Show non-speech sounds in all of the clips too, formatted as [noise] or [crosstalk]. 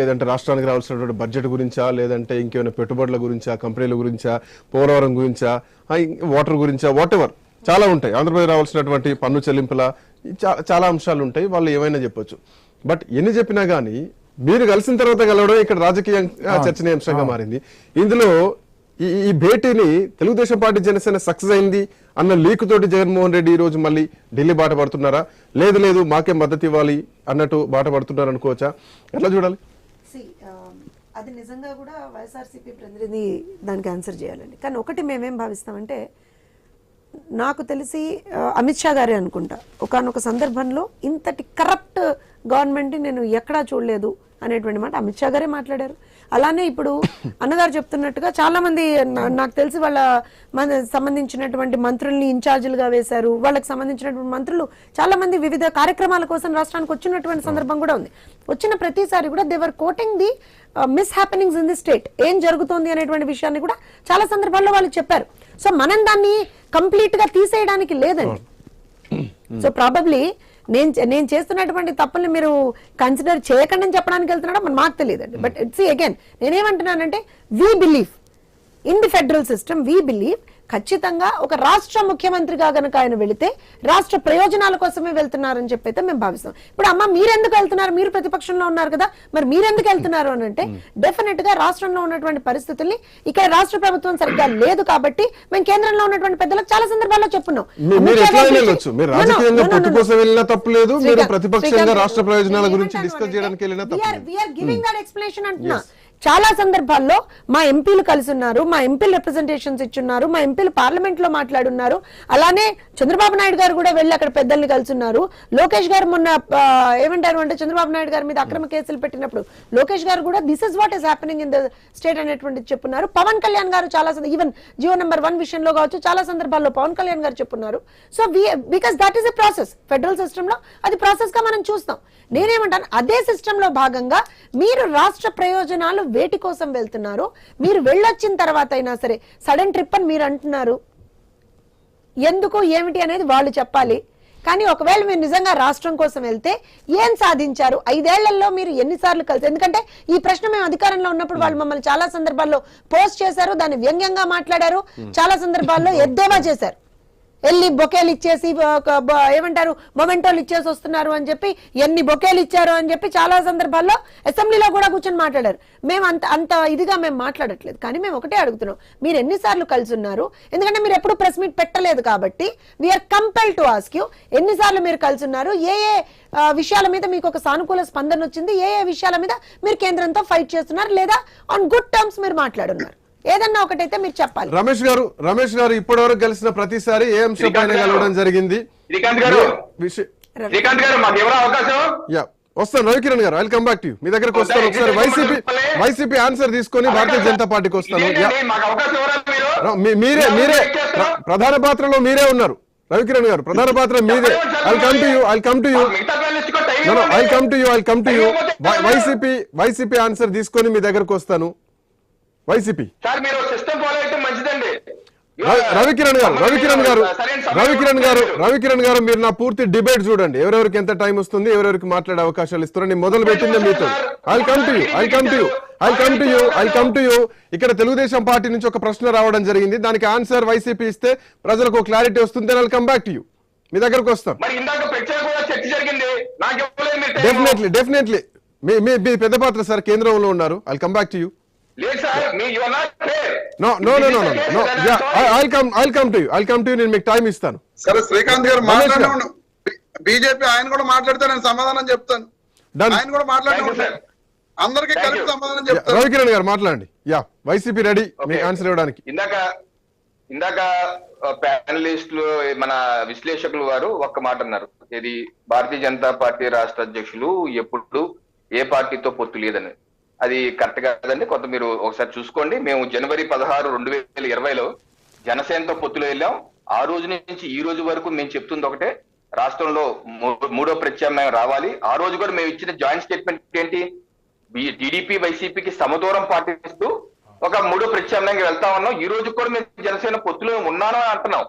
లేదంటే రాష్ట్రానికి రావాల్సినటువంటి బడ్జెట్ గురించా లేదంటే ఇంకేమైనా పెట్టుబడుల గురించా కంపెనీల గురించా పోలవరం గురించా వాటర్ గురించా వాట్ ఎవర్ చాలా ఉంటాయి. ఆంధ్రప్రదేశ్ రావాల్సినటువంటి పన్ను చెల్లింపుల చాలా అంశాలు ఉంటాయి. వాళ్ళు ఏమైనా చెప్పొచ్చు. బట్ ఎన్ని చెప్పినా గానీ మీరు కలిసిన తర్వాత కలవడం ఇక్కడ రాజకీయంగా చర్చనీయాంశంగా మారింది. ఇందులో ఈ ఈ భేటీని తెలుగుదేశం పార్టీ జనసేన సక్సెస్ అయింది అన్న లీక్ తోటి జగన్మోహన్ రెడ్డి ఈ రోజు మళ్ళీ ఢిల్లీ బాట పడుతున్నారా? లేదు లేదు మాకే మద్దతు ఇవ్వాలి అన్నట్టు బాట పడుతున్నారు అనుకోవచ్చా ఎట్లా చూడాలి? అది నిజంగా కూడా వైఎస్ఆర్సీపీ ప్రతినిధి దానికి ఆన్సర్ చేయాలండి. కానీ ఒకటి మేమేం భావిస్తామంటే నాకు తెలిసి అమిత్ షా గారే అనుకుంటా. ఒకనొక సందర్భంలో ఇంతటి కరప్ట్ గవర్నమెంట్ నేను ఎక్కడా చూడలేదు అనేటువంటి మాట అమిత్ షా గారే మాట్లాడారు. అలానే ఇప్పుడు అన్నగారు చెప్తున్నట్టుగా చాలామంది నాకు తెలిసి వాళ్ళ మన సంబంధించినటువంటి మంత్రుల్ని ఇన్ఛార్జీలుగా వేశారు. వాళ్ళకి సంబంధించినటువంటి మంత్రులు చాలామంది వివిధ కార్యక్రమాల కోసం రాష్ట్రానికి వచ్చినటువంటి సందర్భం కూడా ఉంది. వచ్చిన ప్రతిసారి కూడా they're quoting the mishappenings in the state ఏం జరుగుతోంది అనేటువంటి విషయాన్ని కూడా చాలా సందర్భాల్లో వాళ్ళు చెప్పారు. సో మనం దాన్ని కంప్లీట్గా తీసేయడానికి లేదండి. సో ప్రాబబ్లీ నేను నేను చేస్తున్నటువంటి తప్పుల్ని మీరు కన్సిడర్ చేయకండి అని చెప్పడానికి వెళ్తున్నాడో మరి మాకు తెలియదండి. బట్ ఇట్స్ అగైన్ నేనేమంటున్నానంటే we believe in the federal system we believe ఖచ్చితంగా ఒక రాష్ట్ర ముఖ్యమంత్రిగా గనక ఆయన వెళితే రాష్ట్ర ప్రయోజనాల కోసమే వెళ్తున్నారని చెప్పి అయితే మేము భావిస్తాం. ఇప్పుడు అమ్మ మీరెందుకు వెళ్తున్నారు? మీరు ప్రతిపక్షంలో ఉన్నారు కదా. మరి మీరెందుకు వెళ్తున్నారు అని అంటే డెఫినెట్గా రాష్ట్రంలో ఉన్నటువంటి పరిస్థితుల్ని ఇక్కడ రాష్ట్ర ప్రభుత్వం సరిగ్గా లేదు కాబట్టి మేము కేంద్రంలో ఉన్నటువంటి పెద్దలకు చాలా సందర్భాల్లో చెప్పున్నాం. ప్రతిపక్షంగా రాష్ట్ర ప్రయోజనాల గురించి డిస్కస్ చేయడానికి that explanation అంటున్నా. చాలా సందర్భాల్లో మా ఎంపీలు కలిసి ఉన్నారు మా ఎంపీలు రిప్రజెంటేషన్స్ ఇచ్చున్నారు మా ఎంపీలు పార్లమెంట్లో మాట్లాడున్నారు. అలానే చంద్రబాబు నాయుడు గారు కూడా వెళ్ళి అక్కడ పెద్దల్ని కలిసి ఉన్నారు లోకేష్ గారు మొన్న ఏమంటారు అంటే చంద్రబాబు నాయుడు గారి మీద అక్రమ కేసులు పెట్టినప్పుడు లోకేష్ గారు కూడా this is what is happening in the state అనేటువంటి చెప్పున్నారు. పవన్ కళ్యాణ్ గారు చాలా ఈవెన్ జియో నెంబర్ వన్ విషయంలో కావచ్చు చాలా సందర్భాల్లో Pawan Kalyan garu చెప్పున్నారు. So because that is a process federal సిస్టమ్లో అది ప్రాసెస్గా మనం చూస్తాం. నేనేమంటాను అదే సిస్టమ్లో భాగంగా మీరు రాష్ట్ర ప్రయోజనాలు వేటి కోసం వెళ్తున్నారు? మీరు వెళ్ళొచ్చిన తర్వాత అయినా సరే సడన్ ట్రిప్ అని మీరు అంటున్నారు. ఎందుకు ఏమిటి అనేది వాళ్ళు చెప్పాలి. కానీ ఒకవేళ మీరు నిజంగా రాష్ట్రం కోసం వెళ్తే ఏం సాధించారు? ఐదేళ్ళలో మీరు ఎన్నిసార్లు కలిసి ఎందుకంటే ఈ ప్రశ్న మేము అధికారంలో ఉన్నప్పుడు వాళ్ళు మమ్మల్ని చాలా సందర్భాల్లో పోస్ట్ చేశారు దాన్ని వ్యంగ్యంగా మాట్లాడారు. చాలా సందర్భాల్లో ఎద్దేవా చేశారు. వెళ్ళి బొకేలు ఇచ్చేసి ఏమంటారు మొమెంటోలు ఇచ్చేసి వస్తున్నారు అని చెప్పి ఎన్ని బొకేలు ఇచ్చారు అని చెప్పి చాలా సందర్భాల్లో అసెంబ్లీలో కూడా కూర్చొని మాట్లాడారు. మేము అంత అంత ఇదిగా మేము మాట్లాడట్లేదు. కానీ మేము ఒకటే అడుగుతున్నాం. మీరు ఎన్నిసార్లు కలిసి ఉన్నారు ఎందుకంటే మీరు ఎప్పుడు ప్రెస్ మీట్ పెట్టలేదు కాబట్టి we are compel to ask you ఎన్నిసార్లు మీరు కలిసి ఉన్నారు ఏ ఏ విషయాల మీద మీకు ఒక సానుకూల స్పందన వచ్చింది? ఏ ఏ విషయాల మీద మీరు కేంద్రంతో ఫైట్ చేస్తున్నారు? లేదా ఆన్ గుడ్ టర్మ్స్ మీరు మాట్లాడున్నారు? ఏదన్నా ఒకటైతే మీరు చెప్పాలి. రమేష్ గారు రమేష్ గారు ఇప్పటివరకు కలిసిన ప్రతిసారి ఏ అంశం పైన. కలవడం జరిగింది. శ్రీకాంత్ గారు. విషయ- శ్రీకాంత్ గారు మాకు ఎవరో అవకాశం? యా వస్తాను. Ravikiran garu I'll come back to మీ దగ్గరకు వస్తాను. ఒకసారి వైసీపీ వైసీపీ ఆన్సర్ తీసుకొని భారతీయ జనతా పార్టీకి వస్తాను. యా. ఇదేంటండి, మాకు అవకాశం ఎవరా మీరు? మీరే మీరే. ప్ర- ప్రధాన పాత్రలో మీరే ఉన్నారు. రవికిరణ్ గారు ప్రధాన పాత్ర మీదే. I come to you I come to you I. Come to you I come to you YCP YCP answer తీసుకొని మీ దగ్గరకు వస్తాను. వైసీపీ. సార్ మీరు సిస్టమ్ ఫాలో అయితే మంచిదండి. రవి- రవికిరణ్ గారు రవికిరణ్ గారు రవికిరణ్ గారు. రవికిరణ్ గారు మీరు నా పూర్తి డిబేట్ చూడండి. ఎవరెవరికి ఎంత టైం వస్తుంది ఎవరెవరికి మాట్లాడే అవకాశాలు ఇస్తున్నారు నేను మొదలు పెట్టిందే మీతో. I come to you I come to you I come to you I come to you ఇక్కడ తెలుగుదేశం పార్టీ నుంచి ఒక ప్రశ్న రావడం జరిగింది. దానికి ఆన్సర్ వైసీపీ ఇస్తే ప్రజలకు క్లారిటీ వస్తుంది I come back to you మీ దగ్గరకు వస్తాం. డెఫినెట్లీ డెఫినెట్లీ మీ మీ పెద్ద పాత్ర సార్ కేంద్రంలో ఉన్నారు. I come back to you లేదు sir me you are not fair no no no no no yeah I come I come to you I come to you నేను మీకు time ఇస్తాను. సరే శ్రీకాంత్ గారు. మాట్లాడిన బీజేపీ ఆయన కూడా మాట్లాడితే నేను సమాధానం చెప్తాను. ఆయన కూడా మాట్లాడిన. అందరికీ కలిపి. సమాధానం చెప్తాను. రవికిరణ్ గారు మాట్లాడండి. యా వైసీపీ రెడీ మీ. ఆన్సర్ ఇవ్వడానికి. ఇందాక ఇందాక ప్యానలిస్టులు మన విశ్లేషకులు వారు ఒక్క మాట అన్నారు. ఇది భారతీయ జనతా పార్టీ రాష్ట్ర అధ్యక్షులు ఎప్పుడు ఏ పార్టీతో పొత్తు లేదని. అది కరెక్ట్ కాదండి. కొంత మీరు ఒకసారి చూసుకోండి. మేము జనవరి పదహారు రెండు వేల ఇరవైలో జనసేనతో పొత్తులో వెళ్ళాం. ఆ రోజు నుంచి ఈ రోజు వరకు మేము చెప్తుంది ఒకటే. రాష్ట్రంలో మూడో ప్రత్యామ్నాయం రావాలి. ఆ రోజు కూడా మేము ఇచ్చిన జాయింట్ స్టేట్మెంట్ ఏంటి? టీడీపీ వైసీపీకి సమదూరం పాటిస్తూ ఒక మూడో ప్రత్యామ్నాయంగా వెళ్తా ఉన్నాం. ఈ రోజు కూడా మేము జనసేన పొత్తులో ఉన్నాను అని అంటున్నాం.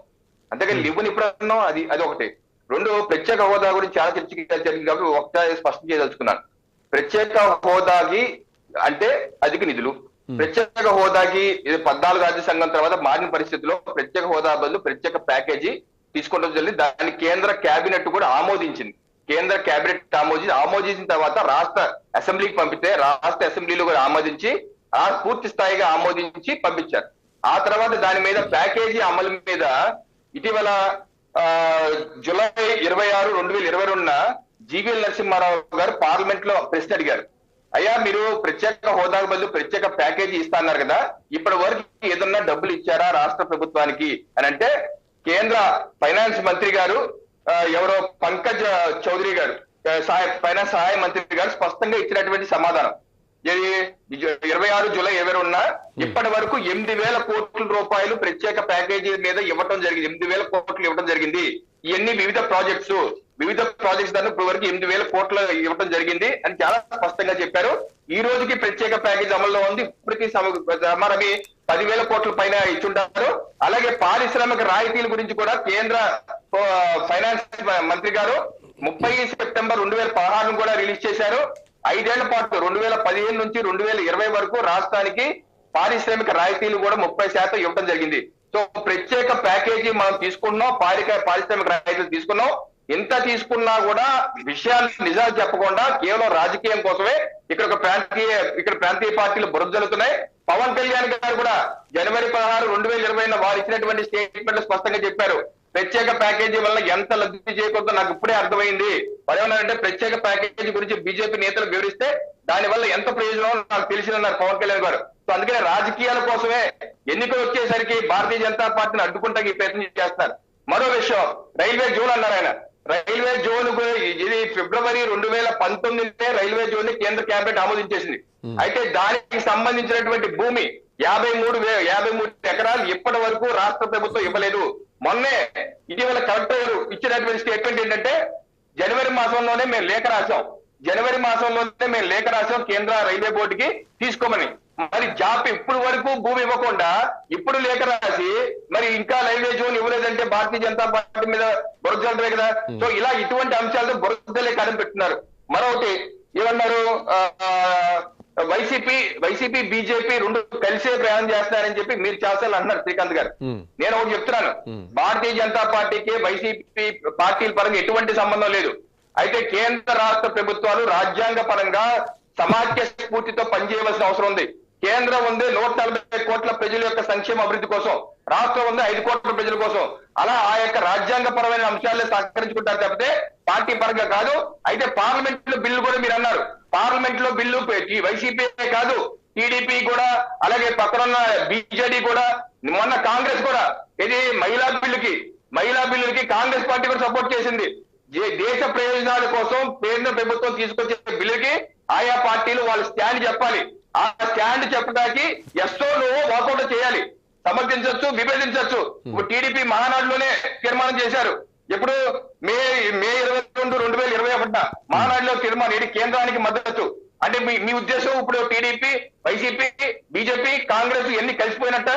అంతేగాని లివ్వని ఇప్పుడు అది అది ఒకటి. రెండు ప్రత్యేక హోదా గురించి చాలా చర్చ జరిగింది కాబట్టి ఒకటే స్పష్టం చేయదలుచుకున్నాను. ప్రత్యేక హోదాకి అంటే అధిక నిధులు. ప్రత్యేక హోదాకి ఇది పద్నాలుగు రాజ్య సంఘం తర్వాత మారిన పరిస్థితిలో ప్రత్యేక హోదా బదులు ప్రత్యేక ప్యాకేజీ తీసుకోవడం జరిగింది. దాన్ని కేంద్ర కేబినెట్ కూడా ఆమోదించింది. కేంద్ర కేబినెట్ ఆమోదించి ఆమోదించిన తర్వాత రాష్ట్ర అసెంబ్లీకి పంపితే రాష్ట్ర అసెంబ్లీలో కూడా ఆమోదించి ఆ పూర్తి స్థాయిగా ఆమోదించి పంపించారు. ఆ తర్వాత దాని మీద ప్యాకేజీ అమలు మీద ఇటీవల జూలై ఇరవై ఆరు రెండు వేల ఇరవై రెండున జీవీఎల్ నరసింహారావు గారు పార్లమెంట్లో ప్రశ్న అడిగారు. అయ్యా మీరు ప్రత్యేక హోదాకు బదులు ప్రత్యేక ప్యాకేజీ ఇస్తా అన్నారు కదా ఇప్పటి వరకు ఏదన్నా డబ్బులు ఇచ్చారా రాష్ట్ర ప్రభుత్వానికి అని అంటే కేంద్ర ఫైనాన్స్ మంత్రి గారు ఎవరో పంకజ్ చౌదరి గారు సహాయ ఫైనాన్స్ సహాయ మంత్రి గారు స్పష్టంగా ఇచ్చినటువంటి సమాధానం. ఇరవై ఆరు జూలై ఇరవై రెండున ఇప్పటి వరకు ఎనిమిది వేల కోట్ల రూపాయలు ప్రత్యేక ప్యాకేజీ మీద ఇవ్వటం జరిగింది. ఎనిమిది వేల కోట్లు ఇవ్వడం జరిగింది. ఇవన్నీ వివిధ ప్రాజెక్ట్స్. వివిధ ప్రాజెక్ట్స్ దాన్ని ఇప్పటి వరకు ఎనిమిది వేల కోట్లు ఇవ్వడం జరిగింది అని చాలా స్పష్టంగా చెప్పారు. ఈ రోజుకి ప్రత్యేక ప్యాకేజ్ అమల్లో ఉంది. ఇప్పటికీ సమారమి పదివేల కోట్ల పైన ఇచ్చుంటారు. అలాగే పారిశ్రామిక రాయితీల గురించి కూడా కేంద్ర ఫైనాన్స్ మంత్రి గారు ముప్పై సెప్టెంబర్ రెండు వేల పదహారును కూడా రిలీజ్ చేశారు. ఐదేళ్ళ పాటు రెండు వేల పదిహేను నుంచి రెండు వేల ఇరవై వరకు రాష్ట్రానికి పారిశ్రామిక రాయితీలు కూడా ముప్పై శాతం ఇవ్వడం జరిగింది. సో ప్రత్యేక ప్యాకేజీ మనం తీసుకున్నాం పారిక పారిశ్రామిక రాయితీలు తీసుకున్నాం. ఎంత తీసుకున్నా కూడా విషయాలు నిజాలు చెప్పకుండా కేవలం రాజకీయం కోసమే ఇక్కడ ఒక ప్రాంతీయ ఇక్కడ ప్రాంతీయ పార్టీలు బురద జరుగుతున్నాయి పవన్ కళ్యాణ్ గారు కూడా జనవరి పదహారు రెండు వేల ఇరవై వారు ఇచ్చినటువంటి స్టేట్మెంట్ స్పష్టంగా చెప్పారు. ప్రత్యేక ప్యాకేజీ వల్ల ఎంత లబ్ధి చేయకూడదో నాకు ఇప్పుడే అర్థమైంది. మరేమన్నారంటే ప్రత్యేక ప్యాకేజీ గురించి బీజేపీ నేతలు వివరిస్తే దాని వల్ల ఎంత ప్రయోజనం నాకు తెలిసిందన్నారు పవన్ కళ్యాణ్ గారు. సో అందుకనే రాజకీయాల కోసమే ఎన్నికలు వచ్చేసరికి భారతీయ జనతా పార్టీని అడ్డుకుంటానికి ప్రయత్నం చేస్తున్నారు. మరో విషయం రైల్వే జోన్ అన్నారు ఆయన. రైల్వే జోన్ ఇది ఫిబ్రవరి రెండు వేల పంతొమ్మిదినే రైల్వే జోన్ని కేంద్ర కేబినెట్ ఆమోదించేసింది. అయితే దానికి సంబంధించినటువంటి భూమి యాభై మూడు యాభై మూడు ఎకరాలు ఇప్పటి వరకు రాష్ట్ర ప్రభుత్వం ఇవ్వలేదు. మొన్నే ఇటీవల కలెక్టర్ ఇచ్చినటువంటి స్టేట్మెంట్ ఏంటంటే జనవరి మాసంలోనే మేము లేఖ రాశాం. జనవరి మాసంలోనే మేము లేఖ రాశాం కేంద్ర రైల్వే బోర్డుకి తీసుకోమని. మరి జాబ్ ఇప్పుడు వరకు భూమి ఇవ్వకుండా ఇప్పుడు లేఖ రాసి మరి ఇంకా రైల్వే జోన్ ఇవ్వలేదంటే భారతీయ జనతా పార్టీ మీద బురద కదా. సో ఇలా ఇటువంటి అంశాలతో బురదలే కాలం పెట్టున్నారు. మరొకటి ఏమన్నారు? వైసీపీ వైసీపీ బీజేపీ రెండు కలిసే ప్రయాణం చేస్తున్నారని చెప్పి మీరు చాలాసార్లు అంటున్నారు శ్రీకాంత్ గారు. నేను ఒకటి చెప్తున్నాను. భారతీయ జనతా పార్టీకి వైసీపీ పార్టీల పరంగా ఎటువంటి సంబంధం లేదు. అయితే కేంద్ర రాష్ట్ర ప్రభుత్వాలు రాజ్యాంగ పరంగా సమాఖ్య స్ఫూర్తితో పనిచేయవలసిన అవసరం ఉంది. కేంద్రం ఉంది నూట నలభై కోట్ల ప్రజల యొక్క సంక్షేమ అభివృద్ధి కోసం. రాష్ట్రం ఉంది ఐదు కోట్ల ప్రజల కోసం. అలా ఆ యొక్క రాజ్యాంగ పరమైన అంశాలే సహకరించుకుంటారు తప్పితే పార్టీ పరంగా కాదు అయితే పార్లమెంట్లో బిల్లు కూడా మీరు అన్నారు. పార్లమెంట్లో బిల్లు వైసీపీ కాదు టీడీపీ కూడా అలాగే పక్కనున్న బీజేడీ కూడా మొన్న కాంగ్రెస్ కూడా ఇది మహిళా బిల్లుకి మహిళా బిల్లుకి కాంగ్రెస్ పార్టీ కూడా సపోర్ట్ చేసింది. దేశ ప్రయోజనాల కోసం కేంద్ర ప్రభుత్వం తీసుకొచ్చే బిల్లుకి ఆయా పార్టీలు వాళ్ళ స్టాండ్ చెప్పాలి. ఆ స్టాండ్ చెప్పడానికి ఎస్ఓ నువ్వు వాకౌట్ చేయాలి. సమర్థించవచ్చు విభేదించవచ్చు ఇప్పుడు టీడీపీ మహానాడులోనే తీర్మానం చేశారు. ఎప్పుడు మే మే ఇరవై రెండు రెండు వేల ఇరవై ఒకటిన మహానాడులో తీర్మానం ఇది కేంద్రానికి మద్దతు. అంటే మీ మీ ఉద్దేశం ఇప్పుడు టీడీపీ వైసీపీ బీజేపీ కాంగ్రెస్ ఎన్ని కలిసిపోయినట్ట.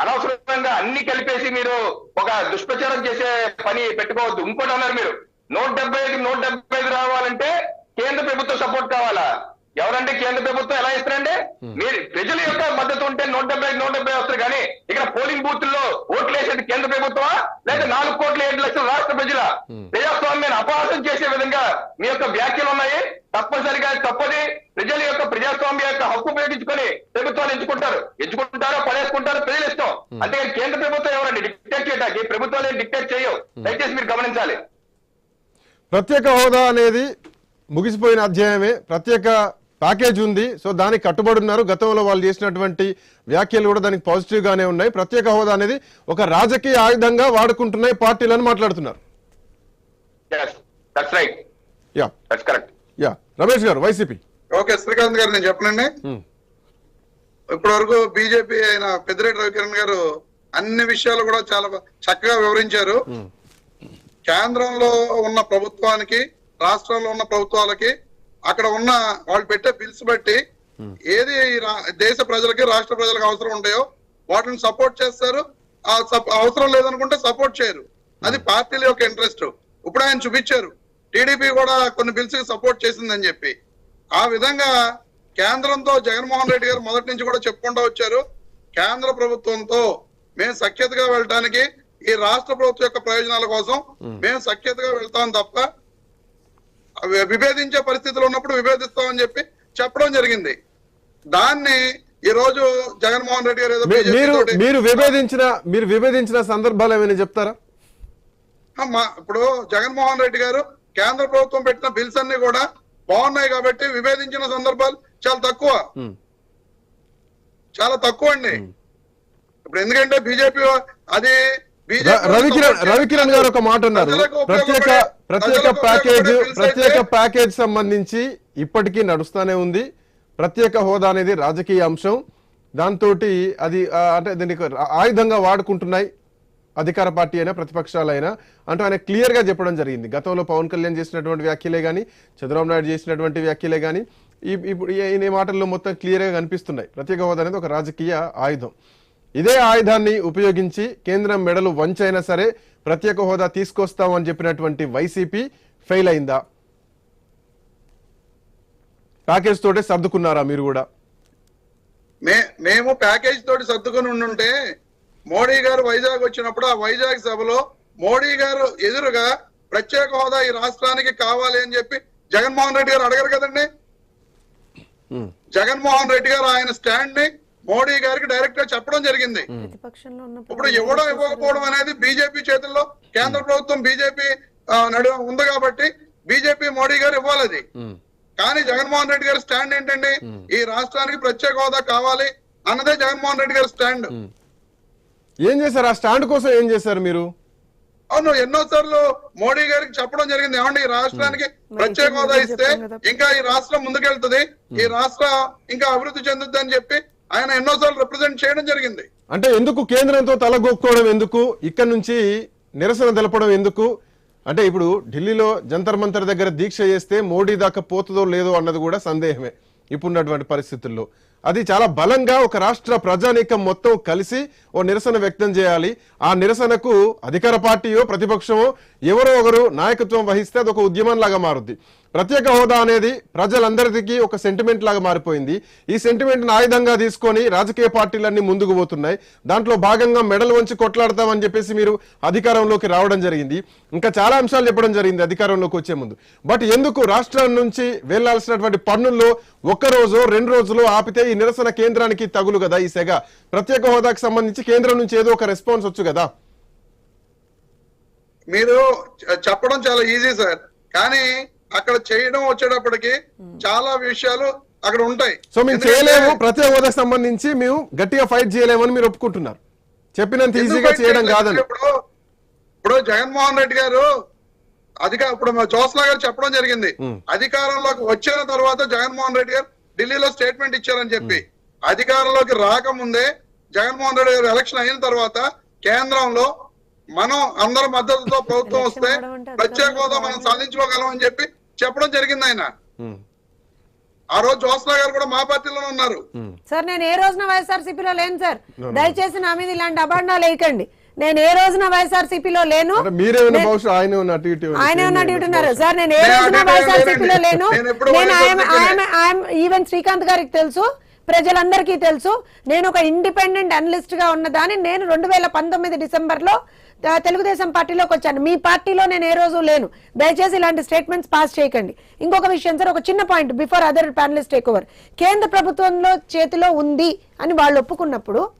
అనవసరంగా అన్ని కలిపేసి మీరు ఒక దుష్ప్రచారం చేసే పని పెట్టుకోవద్దు. ఇంకోటి అన్నారు మీరు. నూట డెబ్బై ఐదు నూట డెబ్బై ఐదు రావాలంటే కేంద్ర ప్రభుత్వం సపోర్ట్ కావాలా? ఎవరంటే కేంద్ర ప్రభుత్వం ఎలా ఇస్తారంటే మీరు ప్రజల యొక్క మద్దతు ఉంటే నూట డెబ్బై నూట డెబ్బై వస్తారు. కానీ ఇక్కడ పోలింగ్ బూత్లో ఓట్లు వేసేది కేంద్ర ప్రభుత్వమా? లేదా నాలుగు కోట్ల ఏడు లక్షల రాష్ట్ర ప్రజల? ప్రజాస్వామ్యాన్ని అపహాసం చేసే విధంగా మీ యొక్క వ్యాఖ్యలు ఉన్నాయి. తప్పనిసరిగా తప్పది. ప్రజల యొక్క ప్రజాస్వామ్య యొక్క హక్కు ఉపయోగించుకొని ప్రభుత్వాలు ఎంచుకుంటారు. ఎంచుకుంటారో పడేసుకుంటారో? ప్రజలు ఇష్టం. అంతేగాని కేంద్ర ప్రభుత్వం ఎవరండి? డిక్టేట్ చేయడానికి ప్రభుత్వాలు ఏం డిక్టేట్ చేయవు. దయచేసి మీరు గమనించాలి. ప్రత్యేక హోదా అనేది ముగిసిపోయిన అధ్యాయమే. ప్రత్యేక ప్యాకేజ్ ఉంది. సో దానికి కట్టుబడి ఉన్నారు. గతంలో వాళ్ళు చేసినటువంటి వ్యాఖ్యలు కూడా దానికి పాజిటివ్ గానే ఉన్నాయి. ప్రత్యేక హోదా అనేది ఒక రాజకీయ ఆయుధంగా వాడుకుంటున్నాయి పార్టీలను మాట్లాడుతున్నారు. That's right yeah that's correct yeah Ramesh garu YCP. Okay Srikanth గారు నేను చెప్పనండి. ఇప్పటి వరకు బీజేపీ అయిన పెద్దిరెడ్డి రవికిరణ్ గారు అన్ని విషయాలు కూడా చాలా చక్కగా వివరించారు. కేంద్రంలో ఉన్న ప్రభుత్వానికి రాష్ట్రంలో ఉన్న ప్రభుత్వాలకి అక్కడ ఉన్న వాళ్ళు పెట్టే బిల్స్ బట్టి ఏది ఈ రా- దేశ ప్రజలకి రాష్ట్ర ప్రజలకు అవసరం ఉంటాయో వాటిని సపోర్ట్ చేస్తారు. ఆ సప్- అవసరం లేదనుకుంటే సపోర్ట్ చేయరు. అది పార్టీల యొక్క ఇంట్రెస్ట్ ఇప్పుడు ఆయన చూపించారు. టీడీపీ కూడా కొన్ని బిల్స్కి సపోర్ట్ చేసిందని చెప్పి. ఆ విధంగా కేంద్రంతో జగన్మోహన్ రెడ్డి గారు మొదటి నుంచి కూడా చెప్పుకుంటూ వచ్చారు. కేంద్ర ప్రభుత్వంతో మేము సఖ్యతగా వెళ్ళటానికి ఈ రాష్ట్ర ప్రభుత్వం యొక్క ప్రయోజనాల కోసం మేము సఖ్యతగా వెళ్తాం తప్ప విభేదించే పరిస్థితులు ఉన్నప్పుడు విభేదిస్తామని చెప్పి చెప్పడం జరిగింది. దాన్ని ఈ రోజు జగన్మోహన్ రెడ్డి గారు మీరు మీరు విభేదించిన మీరు విభేదించిన సందర్భాలు ఏమైనా చెప్తారా? ఇప్పుడు జగన్మోహన్ రెడ్డి గారు కేంద్ర ప్రభుత్వం పెట్టిన బిల్స్ అన్ని కూడా బాగున్నాయి కాబట్టి విభేదించిన సందర్భాలు చాలా తక్కువ. చాలా తక్కువ అండి. ఇప్పుడు ఎందుకంటే బీజేపీ అది రవికిరణ్ రవికిరణ్ గారు ఒక మాట ప్రజలకు ప్రత్యేక ప్రత్యేక ప్యాకేజ్ ప్రత్యేక ప్యాకేజ్ సంబంధించి ఇప్పటికీ నడుస్తానే ఉంది. ప్రత్యేక హోదా అనేది రాజకీయ అంశం. దాంతో అది అంటే దీనికి ఆయుధంగా వాడుకుంటున్నాయి అధికార పార్టీ అయినా ప్రతిపక్షాలైనా. అంటూ ఆయన క్లియర్గా చెప్పడం జరిగింది. గతంలో పవన్ కళ్యాణ్ చేసినటువంటి వ్యాఖ్యలే కానీ చంద్రబాబు నాయుడు చేసినటువంటి వ్యాఖ్యలే కానీ ఈ- ఇప్పుడు ఈ- మాటల్లో మొత్తం క్లియర్గా కనిపిస్తున్నాయి. ప్రత్యేక హోదా అనేది ఒక రాజకీయ ఆయుధం. ఇదే ఆయుధాన్ని ఉపయోగించి కేంద్రం మెడలు వంచైనా సరే ప్రత్యేక హోదా తీసుకొస్తామని చెప్పినటువంటి వైసీపీ ఫెయిల్ అయిందా? ప్యాకేజ్ తోటే సర్దుకున్నారా మీరు కూడా? మే మేము ప్యాకేజ్ తోటి సర్దుకొని ఉండుంటే మోడీ గారు వైజాగ్ వచ్చినప్పుడు ఆ వైజాగ్ సభలో మోడీ గారు ఎదురుగా ప్రత్యేక హోదా ఈ రాష్ట్రానికి కావాలి అని చెప్పి జగన్మోహన్ రెడ్డి గారు అడగరు కదండి. జగన్మోహన్ రెడ్డి గారు ఆయన స్టాండ్ని మోడీ గారికి డైరెక్ట్గా చెప్పడం జరిగింది. ప్రతిపక్షంలో ఉన్నప్పుడు ఇప్పుడు ఇవ్వడం ఇవ్వకపోవడం అనేది బీజేపీ చేతుల్లో కేంద్ర ప్రభుత్వం బీజేపీ నడు ఉంది కాబట్టి బీజేపీ మోడీ గారు ఇవ్వాలి అది కానీ జగన్మోహన్ రెడ్డి గారి స్టాండ్ ఏంటండి? ఈ రాష్ట్రానికి ప్రత్యేక హోదా కావాలి అన్నదే జగన్మోహన్ రెడ్డి గారి స్టాండ్. ఏం చేశారు? ఆ స్టాండ్ కోసం ఏం చేశారు మీరు? అవును ఎన్నో సార్లు మోడీ గారికి చెప్పడం జరిగింది. ఏమండి ఈ రాష్ట్రానికి ప్రత్యేక హోదా ఇస్తే ఇంకా ఈ రాష్ట్రం ముందుకెళ్తది. ఈ రాష్ట్రం ఇంకా అభివృద్ధి చెందుద్ది అని చెప్పి ఆయన ఎన్నోసార్లు రిప్రజెంట్ చేయడం జరిగింది. అంటే ఎందుకు కేంద్రంతో తలగొక్కోవడం ఎందుకు? ఇక్కడ నుంచి నిరసన తెలపడం ఎందుకు? అంటే ఇప్పుడు ఢిల్లీలో జంతర్ మంతర్ దగ్గర దీక్ష చేస్తే మోడీ దాకా పోతుందో లేదో అన్నది కూడా సందేహమే ఇప్పుడున్నటువంటి పరిస్థితుల్లో. అది చాలా బలంగా ఒక రాష్ట్ర ప్రజానీకం మొత్తం కలిసి ఓ నిరసన వ్యక్తం చేయాలి. ఆ నిరసనకు అధికార పార్టీయో ప్రతిపక్షమో ఎవరో ఒకరు నాయకత్వం వహిస్తే అది ఒక ఉద్యమం లాగా మారుద్ది. ప్రత్యేక హోదా అనేది ప్రజలందరికీ ఒక సెంటిమెంట్ లాగా మారిపోయింది. ఈ సెంటిమెంట్ను ఆయుధంగా తీసుకొని రాజకీయ పార్టీలన్నీ ముందుకు పోతున్నాయి. దాంట్లో భాగంగా మెడల్ వంచి కొట్లాడతామని చెప్పేసి మీరు అధికారంలోకి రావడం జరిగింది. ఇంకా చాలా అంశాలు చెప్పడం జరిగింది అధికారంలోకి వచ్చే ముందు. బట్ ఎందుకు రాష్ట్రం నుంచి వెళ్ళాల్సినటువంటి పన్నుల్లో ఒక్క రోజు రెండు రోజులు ఆపితే ఈ నిరసన కేంద్రానికి తగులు కదా ఈ సెగ? ప్రత్యేక హోదాకి సంబంధించి కేంద్రం నుంచి ఏదో ఒక రెస్పాన్స్ వచ్చు కదా? మీరు చెప్పడం చాలా ఈజీ సార్. కానీ అక్కడ చేయడం వచ్చేటప్పటికి చాలా విషయాలు అక్కడ ఉంటాయి. సో మేము చేయలేము ప్రత్యేక హోదాకి సంబంధించి మేము గట్టిగా ఫైట్ చేయలేమని మీరు ఒప్పుకుంటున్నారు. చెప్పినంత ఈజీగా చేయడం? కాదని ఇప్పుడు ఇప్పుడు జగన్మోహన్ రెడ్డి గారు అధిక ఇప్పుడు మా జోస్లా గారు చెప్పడం జరిగింది. అధికారంలోకి వచ్చిన తర్వాత జగన్మోహన్ రెడ్డి గారు ఢిల్లీలో స్టేట్మెంట్ ఇచ్చారని చెప్పి. అధికారంలోకి రాకముందే జగన్మోహన్ రెడ్డి గారు ఎలక్షన్ అయిన తర్వాత కేంద్రంలో మనం అందరి మద్దతుతో [laughs] ప్రభుత్వం వస్తే ప్రత్యేక హోదా మనం సాధించుకోగలం అని చెప్పి చెప్పడం జరిగింది ఆయన. ఆ రోజు జోస్లా గారు కూడా మా పార్టీలోనే ఉన్నారు. సార్ నేను ఏ రోజున వైఎస్ఆర్సీపీలో లేను సార్. దయచేసి నా మీద ఇలాంటి అభాండాలు వేయకండి. నేను ఏ రోజున వైఎస్ఆర్సీపీలో లేను. ఆయన సార్ నేను ఏ రోజున వైఎస్ఆర్సీపీలో. లేను. నేను. ఈవెన్ శ్రీకాంత్ గారికి తెలుసు ప్రజలందరికీ తెలుసు నేను ఒక ఇండిపెండెంట్ అనలిస్ట్గా ఉన్నదాన్ని నేను రెండు వేల పంతొమ్మిది డిసెంబర్లో తెలుగుదేశం పార్టీలోకి వచ్చాను. మీ పార్టీలో నేను ఏ రోజు లేను. దయచేసి ఇలాంటి స్టేట్మెంట్స్ పాస్ చేయకండి. ఇంకొక విషయం సార్ ఒక చిన్న point before other panelist take over. కేంద్ర ప్రభుత్వంలో చేతిలో ఉంది అని వాళ్ళు ఒప్పుకున్నప్పుడు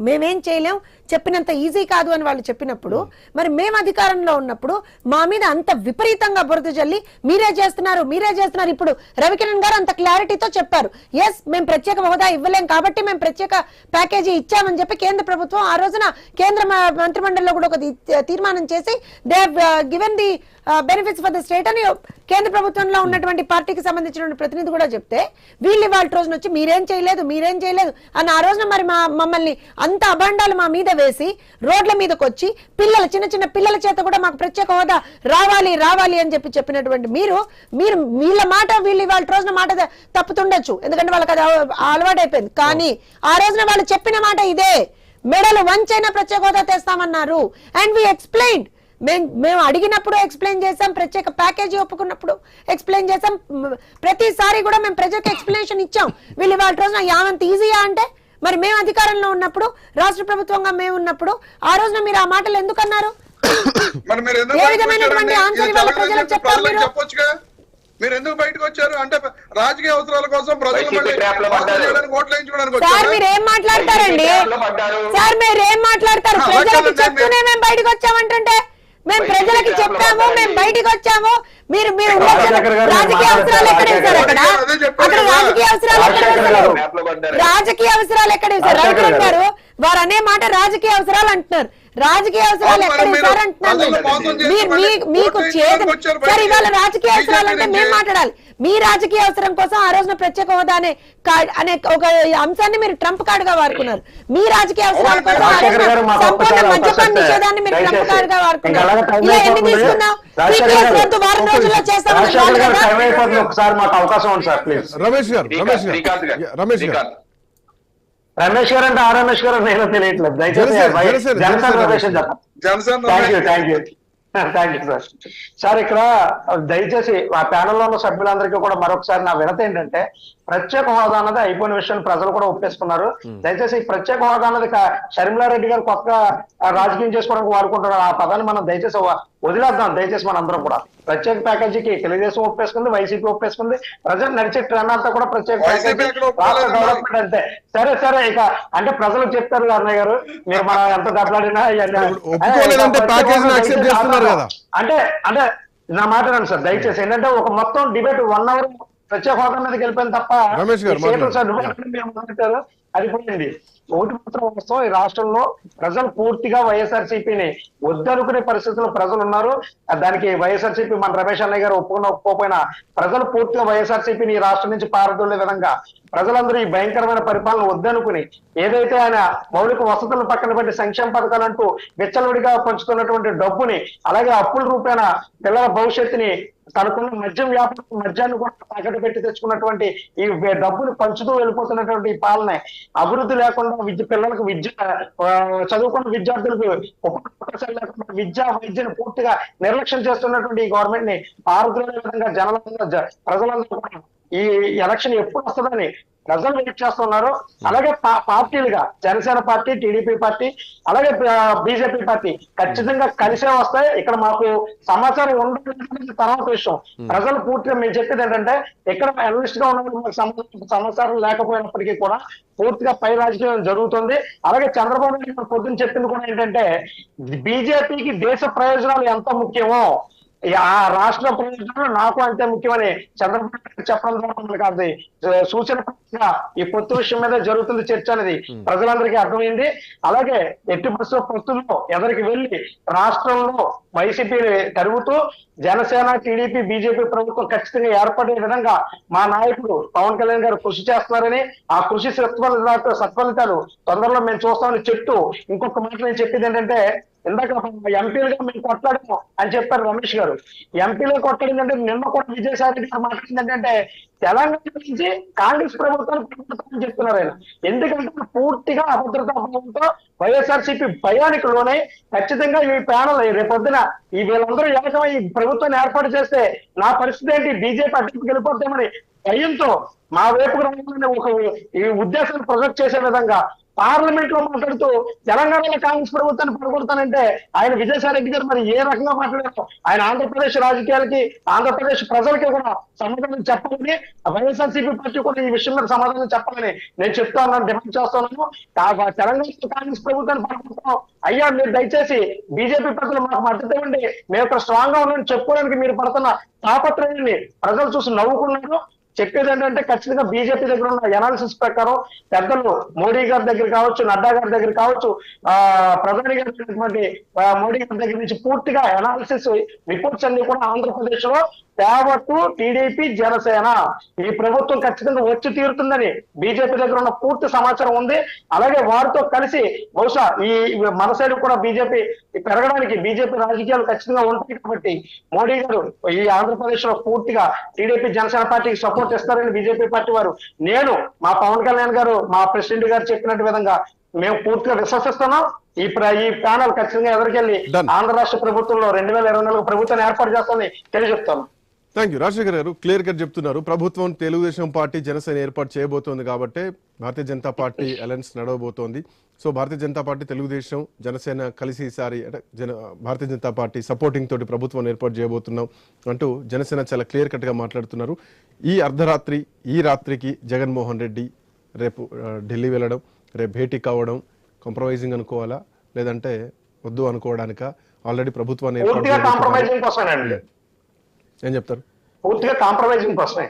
మేమేం చేయలేం? చెప్పినంత ఈజీ కాదు అని వాళ్ళు చెప్పినప్పుడు మరి మేము అధికారంలో ఉన్నప్పుడు మా మీద అంత విపరీతంగా బురద జల్లి మీరే చేస్తున్నారు మీరే చేస్తున్నారు. ఇప్పుడు రవికిరణ్ గారు అంత క్లారిటీతో చెప్పారు. ఎస్ మేము ప్రత్యేక హోదా ఇవ్వలేం కాబట్టి మేము ప్రత్యేక ప్యాకేజీ ఇచ్చామని చెప్పి కేంద్ర ప్రభుత్వం ఆ రోజున కేంద్ర మంత్రిమండలిలో కూడా ఒక తీర్మానం చేసి they given the benefits for the state అని కేంద్ర ప్రభుత్వంలో ఉన్నటువంటి పార్టీకి సంబంధించిన ప్రతినిధి కూడా చెప్తే వీళ్ళు ఇవాళ రోజున వచ్చి మీరేం చేయలేదు మీరేం చేయలేదు అని ఆ రోజున మరి మా మమ్మల్ని అంత అభాండాలు మా మీద వేసి రోడ్ల మీదకి వచ్చి పిల్లలు చిన్న చిన్న పిల్లల చేత కూడా మాకు ప్రత్యేక హోదా రావాలి రావాలి అని చెప్పి చెప్పినటువంటి మీరు మీరు వీళ్ళ మాట వీళ్ళు ఇవాళ రోజున మాట తప్పుతుండొచ్చు. ఎందుకంటే వాళ్ళకి అది అలవాటు అయిపోయింది కానీ ఆ రోజున వాళ్ళు చెప్పిన మాట ఇదే. మెడలు వంచైనా ప్రత్యేక హోదా తెస్తామన్నారు. అండ్ వి ఎక్స్ప్లెయిన్ మేము మేము అడిగినప్పుడు ఎక్స్ప్లెయిన్ చేసాం ప్రత్యేక ప్యాకేజీ ఒప్పుకున్నప్పుడు ఎక్స్ప్లెయిన్ చేసాం ప్రతిసారి కూడా మేము ప్రజలకు ఎక్స్ప్లెనేషన్ ఇచ్చాం. వీళ్ళు ఇవాళ రోజున యావంత ఈజీయా అంటే మరి మేము అధికారంలో ఉన్నప్పుడు రాష్ట్ర ప్రభుత్వంగా మేము ఉన్నప్పుడు ఆ రోజున మీరు ఆ మాటలు ఎందుకు అన్నారు మరి మీరు ఎందుకు ఏ బయటకు విధమైనటువంటి? ఆన్సర్ ఇవాళ ప్రజలకు మీరు? చెప్పొచ్చుగా మీరు ఎందుకు బయటకు వచ్చారు అంటే రాజకీయ అవసరాల కోసం సార్? మీరు ఏం మాట్లాడతారండి. సార్ మీరు ఏం మాట్లాడతారు ప్రజలకు. చెప్తూనే మేము బయటకు వచ్చామంటుంటే మేము ప్రజలకి చెప్పాము. మేము బయటకు వచ్చాము మీరు మీరు రాజకీయ అవసరాలు ఎక్కడ వేశారు అక్కడ అక్కడ. రాజకీయ అవసరాలు ఎక్కడ. రాజకీయ అవసరాలు ఎక్కడ రాజశేఖర్ రవికిరణ్ గారు. వారు అనే మాట రాజకీయ అవసరాలు అంటున్నారు. రాజకీయ అవసరాలు ఎక్కడ అంటున్నాను మీకు సార్. ఇవాళ రాజకీయ అవసరాలు అంటే మేము. మాట్లాడాలి. మీ రాజకీయ అవసరం కోసం ఆ రోజున ప్రత్యేక హోదా అనే కార్డ్ అనే ఒక అంశాన్ని మీరు ట్రంప్ కార్డ్గా వాడుకున్నారు. మీ రాజకీయ అవసరాల కోసం సంపూర్ణ మద్యపాన నిషేధాన్ని మీరు ట్రంప్. కార్డ్గా వాడుకున్నారు. ఇలా ఎన్ని. తీసుకున్నాం వారం రోజుల్లో ప్లీజ్. రమేష్ గారు రమేష్ గారు. రమేష్ గారు. రమేష్ గారు అంటే ఆ రమేష్ గారు నేను తెలియట్లేదు. దయచేసి Janasena, Ramesh thank you. Thank you thank you sir sir ఇక్కడ దయచేసి ఆ ప్యానెల్లో ఉన్న సభ్యులందరికీ కూడా మరొకసారి నా వినతి ఏంటంటే ప్రత్యేక హోదా అన్నది అయిపోయిన విషయం ప్రజలు కూడా ఒప్పేసుకున్నారు. దయచేసి ఈ ప్రత్యేక హోదా అన్నది షర్మిలారెడ్డి గారు కొత్తగా రాజకీయం చేసుకోవడానికి వాడుకుంటున్నారు. ఆ పదాన్ని మనం దయచేసి వదిలేద్దాం. దయచేసి మన అందరం కూడా. ప్రత్యేక ప్యాకేజీకి తెలుగుదేశం ఒప్పేసుకుంది వైసీపీ ఒప్పేసుకుంది. ప్రజలు నడిచే ట్రెండ్ అంతా కూడా ప్రత్యేక ప్యాకేజీ రాష్ట్ర డెవలప్మెంట్ అంతే. సరే సరే ఇక అంటే ప్రజలకు చెప్తారు అన్నయ్య గారు మీరు మనం ఎంత దెబ్బలాడినా. అంటే అంటే నా మాట రండి సార్. దయచేసి ఏంటంటే ఒక మొత్తం డిబేట్ వన్ అవర్ ప్రత్యేక హోదా మీద గెలిపోయింది తప్ప రమేష్ గారు ఈ సీట్లు మాట్లాడండి. సార్ నువ్వు మీరు మొదలెట్టారు అది పోయింది ఒకటి మాత్రం వాస్తవం ఈ రాష్ట్రంలో ప్రజలు పూర్తిగా వైఎస్ఆర్సీపీని వద్దనుకునే పరిస్థితుల్లో ప్రజలు ఉన్నారు దానికి వైఎస్ఆర్సీపీ మన రమేష్ అన్నయ్య గారు ఒప్పుకున్న ఒప్పుకోపోయినా ప్రజలు పూర్తిగా వైఎస్ఆర్సీపీని ఈ రాష్ట్రం నుంచి పారదోలే విధంగా ప్రజలందరూ ఈ భయంకరమైన పరిపాలన వద్దనుకుని ఏదైతే ఆయన మౌలిక వసతులను పక్కన పెట్టి సంక్షేమ పథకాలు అంటూ విచ్చలవిడిగా పంచుతున్నటువంటి డబ్బుని అలాగే అప్పుల రూపేణ పిల్లల భవిష్యత్తుని తనకున్న మద్యం వ్యాపారం మద్యాన్ని కూడా తాకట్టు పెట్టి తెచ్చుకున్నటువంటి ఈ డబ్బులు పంచుతూ వెళ్ళిపోతున్నటువంటి ఈ పాలన. అభివృద్ధి లేకుండా విద్య పిల్లలకు విద్య చదువుకున్న విద్యార్థులకు ఉపాధి అవకాశాలు లేకుండా విద్యా వైద్యను పూర్తిగా నిర్లక్ష్యం చేస్తున్నటువంటి ఈ గవర్నమెంట్ని పారద్రోలే విధంగా జనాలందరూ ప్రజలందరూ కూడా ఈ ఎలక్షన్ ఎప్పుడు వస్తుందని ప్రజలు వెయిట్ చేస్తున్నారు. అలాగే పార్టీలుగా జనసేన పార్టీ టీడీపీ పార్టీ అలాగే బీజేపీ పార్టీ ఖచ్చితంగా కలిసే వస్తాయి ఇక్కడ మాకు సమాచారం ఉండదు. తర్వాత విషయం. ప్రజలు పూర్తిగా మేము చెప్పేది ఏంటంటే ఇక్కడ అనలిస్ట్గా ఉన్న సమాచారం లేకపోయినప్పటికీ కూడా పూర్తిగా పై రాజకీయం జరుగుతుంది. అలాగే చంద్రబాబు నాయుడు పొద్దున్న చెప్పింది కూడా ఏంటంటే బీజేపీకి దేశ ప్రయోజనాలు ఎంత ముఖ్యమో ఆ రాష్ట్ర ప్రయోజనాలు నాకు అంతే ముఖ్యమని చంద్రబాబు నాయుడు చెప్పడం ద్వారా మనకు అది సూచన ఈ పొత్తు విషయం మీద జరుగుతుంది చర్చ అనేది ప్రజలందరికీ అర్థమైంది. అలాగే ఎట్టి బస్సు పొత్తుల్లో ఎదరికి వెళ్ళి రాష్ట్రంలో వైసీపీ తరుగుతూ జనసేన టీడీపీ బీజేపీ ప్రభుత్వం ఖచ్చితంగా ఏర్పడే విధంగా మా నాయకుడు పవన్ కళ్యాణ్ గారు కృషి చేస్తున్నారని ఆ కృషి సత్ఫలితాలు సత్ఫలితాలు తొందరలో మేము చూస్తామని చెప్తూ ఇంకొక మాట నేను చెప్పేది ఏంటంటే ఇందాక ఎంపీలుగా మేము కొట్లాడము అని చెప్పారు రమేష్ గారు. ఎంపీలు కొట్టడం అంటే నిన్న కూడా విజయసాయి రెడ్డి గారు మాట్లాడింది ఏంటంటే తెలంగాణ నుంచి కాంగ్రెస్ ప్రభుత్వాన్ని ప్రభుత్వం చెప్తున్నారు ఆయన. ఎందుకంటే పూర్తిగా అభద్రతా భావంతో వైఎస్ఆర్సీపీ భయానికి లోనే ఖచ్చితంగా ఈ ప్యానల్ రేపొద్దున ఈ వీళ్ళందరూ ఏకమై ఈ ప్రభుత్వాన్ని ఏర్పాటు చేస్తే నా పరిస్థితి ఏంటి? బీజేపీ అడ్డంకి వెళ్ళిపోతామని భయంతో మా వైపు రావాలని ఒక ఈ ఉద్దేశాన్ని ప్రొజెక్ట్ చేసే విధంగా పార్లమెంట్లో మాట్లాడుతూ తెలంగాణలో కాంగ్రెస్ ప్రభుత్వాన్ని పడగొడతానంటే ఆయన విజయసాయిరెడ్డి గారు మరి ఏ రకంగా మాట్లాడారు? ఆయన ఆంధ్రప్రదేశ్ రాజకీయాలకి ఆంధ్రప్రదేశ్ ప్రజలకి కూడా సమాధానం చెప్పాలని వైఎస్ఆర్సీపీ పార్టీ కూడా ఈ విషయం మీద సమాధానం చెప్పాలని నేను చెప్తాను డిమాండ్ చేస్తున్నాను తెలంగాణ కాంగ్రెస్ ప్రభుత్వాన్ని పడగొడతాం అయ్యా మీరు దయచేసి బీజేపీ ప్రజలు మాకు మద్దతు ఇవ్వండి. మేము ఇక్కడ స్ట్రాంగ్గా ఉన్నామని చెప్పుకోవడానికి మీరు పడుతున్న తాపత్రయాన్ని ప్రజలు చూసి నవ్వుకున్నారు. చెప్పేది ఏంటంటే ఖచ్చితంగా బీజేపీ దగ్గర ఉన్న ఎనాలిసిస్ ప్రకారం పెద్దలు మోడీ గారి దగ్గర కావచ్చు నడ్డా గారి దగ్గర కావచ్చు ఆ ప్రధాని గారి మోడీ గారి దగ్గర నుంచి పూర్తిగా ఎనాలిసిస్ రిపోర్ట్స్ అన్ని కూడా ఆంధ్రప్రదేశ్లో తేవట్టు టీడీపీ జనసేన. ఈ ప్రభుత్వం ఖచ్చితంగా వచ్చి తీరుతుందని బీజేపీ దగ్గర ఉన్న పూర్తి సమాచారం ఉంది. అలాగే వారితో కలిసి బహుశా ఈ మన సైడ్ కూడా బీజేపీ పెరగడానికి బీజేపీ రాజకీయాలు ఖచ్చితంగా ఉంటాయి కాబట్టి మోడీ గారు ఈ ఆంధ్రప్రదేశ్లో పూర్తిగా టీడీపీ జనసేన పార్టీకి సపోర్ట్ ఇస్తారని బీజేపీ పార్టీ వారు. నేను మా పవన్ కళ్యాణ్ గారు మా ప్రెసిడెంట్ గారు చెప్పినట్టు విధంగా మేము పూర్తిగా విశ్వసిస్తున్నాం. ఈ ప్ర- ఈ ప్యానల్ ఖచ్చితంగా ఎదురుకెళ్ళి Done. ఆంధ్ర రాష్ట్ర ప్రభుత్వంలో రెండు వేల ఇరవై నాలుగు ప్రభుత్వాన్ని ఏర్పాటు చేస్తుంది తెలియజెప్తాను. థ్యాంక్ యూ రాజశేఖర్ గారు క్లియర్ కట్ చెప్తున్నారు. ప్రభుత్వం తెలుగుదేశం పార్టీ జనసేన ఏర్పాటు చేయబోతోంది కాబట్టి భారతీయ జనతా పార్టీ అలయన్స్ నడవబోతోంది. సో భారతీయ జనతా పార్టీ తెలుగుదేశం జనసేన కలిసి ఈసారి అంటే జన భారతీయ జనతా పార్టీ సపోర్టింగ్ తోటి ప్రభుత్వం ఏర్పాటు చేయబోతున్నాం అంటూ జనసేన చాలా క్లియర్ కట్గా మాట్లాడుతున్నారు. ఈ అర్ధరాత్రి ఈ రాత్రికి జగన్మోహన్ రెడ్డి రేపు ఢిల్లీ వెళ్ళడం రేపు భేటీ కావడం కాంప్రమైజింగ్ అనుకోవాలా? లేదంటే వద్దు అనుకోవడానిక? ఆల్రెడీ ప్రభుత్వాన్ని ఏర్పాటు పూర్తిగా చేయబోతున్నారు. కాంప్రమైజింగ్ కోసమేనండి ఏం చెప్తారు? పూర్తిగా కాంప్రమైజింగ్ కోసమే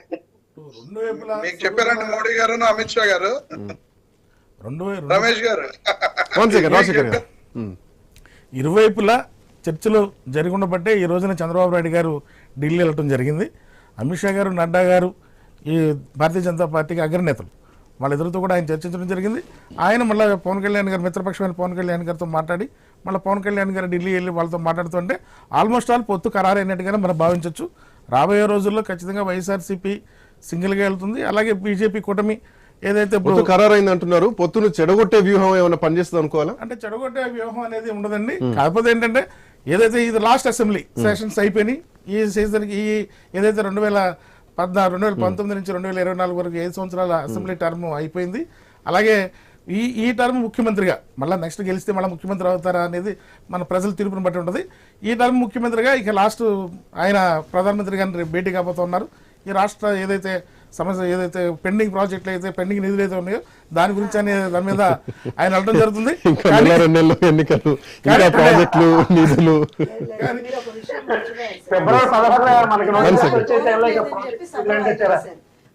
రెండు వైపులా మీకు చెప్పారండి మోడీ గారు అమిత్ షా గారు. రెండు రమేష్ గారు. ఇరువైపులా చర్చలు జరిగి ఉండబట్టే ఈ రోజున చంద్రబాబు నాయుడు గారు ఢిల్లీ వెళ్ళటం జరిగింది. అమిత్ షా గారు నడ్డా గారు ఈ భారతీయ జనతా పార్టీకి అగ్రనేతలు. వాళ్ళిద్దరితో కూడా ఆయన చర్చించడం జరిగింది. ఆయన మళ్ళీ పవన్ కళ్యాణ్ గారు మిత్రపక్షమైన పవన్ కళ్యాణ్ గారితో మాట్లాడి మళ్ళీ పవన్ కళ్యాణ్ గారు ఢిల్లీ వెళ్ళి వాళ్ళతో మాట్లాడుతుంటే ఆల్మోస్ట్ ఆల్ పొత్తు ఖరారైనట్టుగానే మనం భావించవచ్చు రాబోయే రోజుల్లో ఖచ్చితంగా వైఎస్ఆర్సీపీ సింగిల్గా వెళ్తుంది. అలాగే బీజేపీ కూటమి ఏదైతే పొత్తు ఖరారైంది అంటున్నారు. పొత్తును చెడగొట్టే వ్యూహం ఏమైనా పనిచేస్తుంది అనుకోవాలా? అంటే చెడగొట్టే వ్యూహం అనేది ఉండదండి. కాకపోతే ఏంటంటే ఏదైతే ఇది లాస్ట్ అసెంబ్లీ సెషన్స్ అయిపోయినాయి. ఈ సీజన్ ఈ ఏదైతే రెండు వేల పద్నాలుగు రెండు వేల పంతొమ్మిది నుంచి రెండు వేల ఇరవై నాలుగు వరకు ఐదు సంవత్సరాల అసెంబ్లీ టర్మ్ అయిపోయింది. అలాగే ఈ ఈ టర్మ్ ముఖ్యమంత్రిగా మళ్ళీ నెక్స్ట్ గెలిస్తే మళ్ళీ ముఖ్యమంత్రి అవుతారా అనేది మన ప్రజల తీర్పుని బట్టి ఉంటుంది. ఈ టర్మ్ ముఖ్యమంత్రిగా ఇక లాస్ట్ ఆయన ప్రధానమంత్రి గారిని రేపు భేటీ కాబోతున్నారు ఈ రాష్ట్ర ఏదైతే సమస్య ఏదైతే పెండింగ్ ప్రాజెక్టులు అయితే పెండింగ్ నిధులు అయితే ఉన్నాయో దాని గురించి అనే దాని మీద ఆయన వెళ్ళడం జరుగుతుంది. [laughs] ఫిబ్రవరి పదహారున మనకి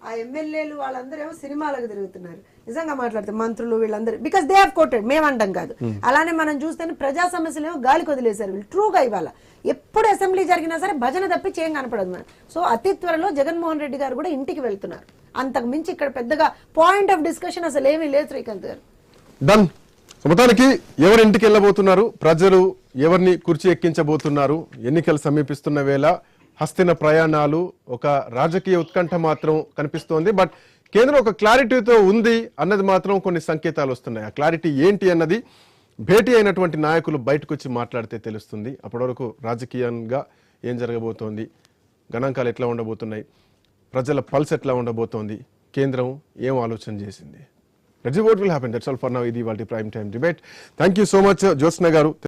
ఆ ఎమ్మెల్యేలు వాళ్ళందరూ ఏమో సినిమాలకు తిరుగుతున్నారు. నిజంగా మాట్లాడితే మంత్రులు వీళ్ళందరూ బికాస్ దే హావ్ కోటెడ్ మేమంటాం కాదు. అలానే మనం చూస్తే ప్రజా సమస్యలు ఏమో గాలికి వదిలేశారు వీళ్ళు. ట్రూగా ఇవాళ. ఎప్పుడు అసెంబ్లీ జరిగినా సరే భజన తప్పించి ఏం కనపడదు మనం. సో అతి త్వరలో జగన్మోహన్ రెడ్డి గారు కూడా ఇంటికి వెళ్తున్నారు. అంతకు మించి ఇక్కడ పెద్దగా పాయింట్ ఆఫ్ డిస్కషన్ అసలు ఏమీ లేదు శ్రీకాంత్ గారు. డన్ మొత్తానికి ఎవరి ఇంటికి వెళ్ళబోతున్నారు? ప్రజలు ఎవరిని కుర్చీ ఎక్కించబోతున్నారు? ఎన్నికలు సమీపిస్తున్న వేళ హస్తిన ప్రయాణాలు ఒక రాజకీయ ఉత్కంఠ మాత్రం కనిపిస్తోంది. బట్ కేంద్రం ఒక క్లారిటీతో ఉంది అన్నది మాత్రం కొన్ని సంకేతాలు వస్తున్నాయి. ఆ క్లారిటీ ఏంటి అన్నది భేటీ అయినటువంటి నాయకులు బయటకు వచ్చి మాట్లాడితే తెలుస్తుంది. అప్పటివరకు రాజకీయంగా ఏం జరగబోతోంది? గణాంకాలు ఎట్లా ఉండబోతున్నాయి? ప్రజల పల్స్ ఎట్లా ఉండబోతోంది? కేంద్రం ఏం ఆలోచన చేసింది? Let's see will will that's all for now ఇది వాటి prime time debate thank you so much Jyotsna garu.